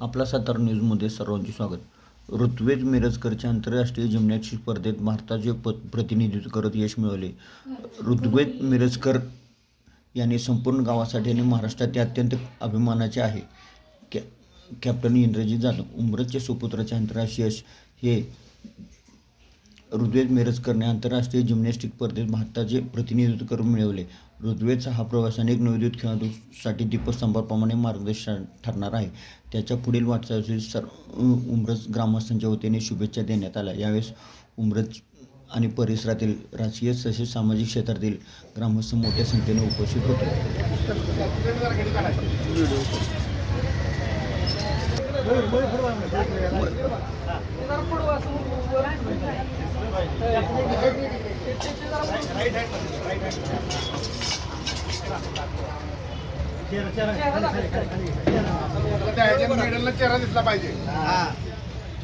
आपला सातारा न्यूजमध्ये सर्वांचे स्वागत. ऋत्वेज मिरजकरच्या आंतरराष्ट्रीय जिमनॅस्टिक स्पर्धेत भारताचे प प्रतिनिधित्व करत यश मिळवले. ऋत्वेज मिरजकर यांनी संपूर्ण गावासाठी आणि महाराष्ट्रात अत्यंत अभिमानाचे आहे. कॅ कॅप्टन इंद्रजीत जाधव उमरजच्या सुपुत्राचे आंतरराष्ट्रीय यश हे ऋग्वेद मिरजकरने आंतरराष्ट्रीय जिम्नॅस्टिक स्पर्धेत भारताचे प्रतिनिधित्व करून मिळवले. ऋग्वेदचा हा प्रवास अनेक नवोदित खेळाडूसाठी दीपस्तंभाप्रमाणे मार्गदर्शन ठरणार आहे. त्याच्या पुढील वाटचालीसाठी सर उमरज ग्रामस्थांच्या वतीने शुभेच्छा देण्यात आल्या. यावेळेस उमरज आणि परिसरातील राजकीय तसेच सामाजिक क्षेत्रातील ग्रामस्थ मोठ्या संख्येने उपस्थित होते. त्या ह्याच्या मेडलला चेहरा दिसला पाहिजे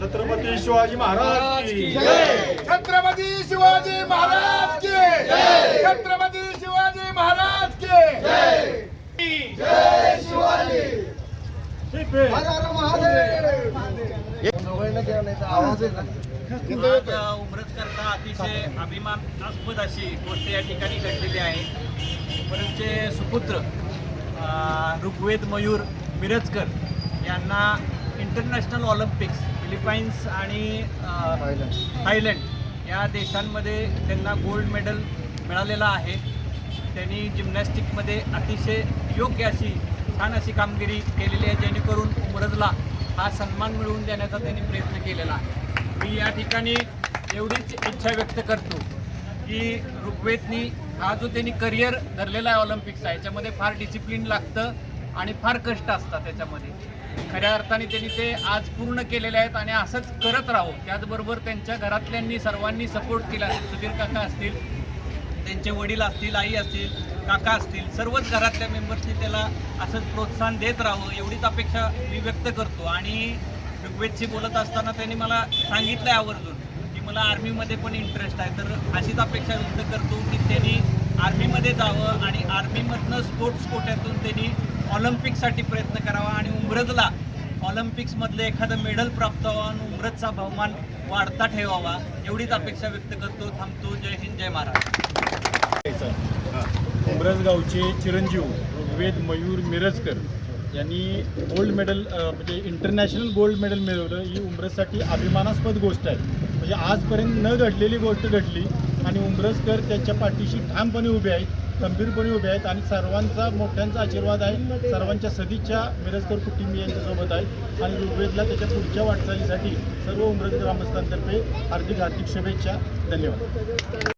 छत्रपती शिवाजी महाराज की छत्रपती शिवाजी महाराज के छत्रपती शिवाजी महाराज के उमरत करता अतिशय अभिमानास्पद अशी गोष्ट या ठिकाणी घडलेली आहे उमरजचे सुपुत्र ऋग्वेद मयूर मिरजकर यांना इंटरनॅशनल ऑलिम्पिक्स फिलिपाईन्स आणि थायलंड या देशांमध्ये त्यांना गोल्ड मेडल मिळालेलं आहे. त्यांनी जिम्नॅस्टिकमध्ये अतिशय योग्य अशी छान अशी कामगिरी केलेली आहे जेणेकरून उमरजला हा सन्मान मिळवून देण्याचा त्यांनी प्रयत्न केलेला आहे. मी या ठिकाणी एवढीच इच्छा व्यक्त करतो की ऋग्वेदनी हा जो त्यांनी करिअर धरलेला आहे ऑलिम्पिकचा याच्यामध्ये फार डिसिप्लिन लागतं आणि फार कष्ट असतात त्याच्यामध्ये. खऱ्या अर्थाने त्यांनी ते आज पूर्ण केलेले आहेत आणि असंच करत राहो. त्याचबरोबर त्यांच्या घरातल्यांनी सर्वांनी सपोर्ट केला. सुधीर काका असतील त्यांचे वडील असतील आई असतील काका असतील सर्वच घरातल्या मेंबर्सनी त्याला असंच प्रोत्साहन देत राहावं एवढीच अपेक्षा मी व्यक्त करतो. आणि ऋग्वेदशी बोलत असताना त्यांनी मला सांगितलं आहे आवर्जून की मला आर्मीमध्ये पण इंटरेस्ट आहे. तर अशीच अपेक्षा व्यक्त करतो की त्यांनी आर्मीमध्ये जावं आणि आर्मीमधनं स्पोर्ट्स कोट्यातून त्यांनी ऑलिम्पिकसाठी प्रयत्न करावा आणि उमरजला ऑलिम्पिक्समधलं एखादं मेडल प्राप्त व्हावं आणि उमरजचा बहुमान वाढता ठेवावा एवढीच अपेक्षा व्यक्त करतो. थांबतो. जय हिंद जय महाराष्ट्र. उमरजगावचे चिरंजीव ऋग्वेद मयूर मिरजकर यांनी गोल्ड मेडल म्हणजे इंटरनॅशनल गोल्ड मेडल मिळवलं. ही उमरजसाठी अभिमानास्पद गोष्ट आहे. म्हणजे आजपर्यंत न घडलेली गोष्ट घडली आणि उमरजकर त्याच्या पाठीशी ठामपणे उभे आहेत गंभीरपणे उभे आहेत आणि सर्वांचा मोठ्यांचा आशीर्वाद आहे. सर्वांच्या सदिच्छा मिरजकर कुटुंबीय यांच्यासोबत आहेत आणि ऋग्वेदला त्याच्या पुढच्या वाटचालीसाठी सर्व उमरज ग्रामस्थांतर्फे हार्दिक हार्दिक शुभेच्छा. धन्यवाद.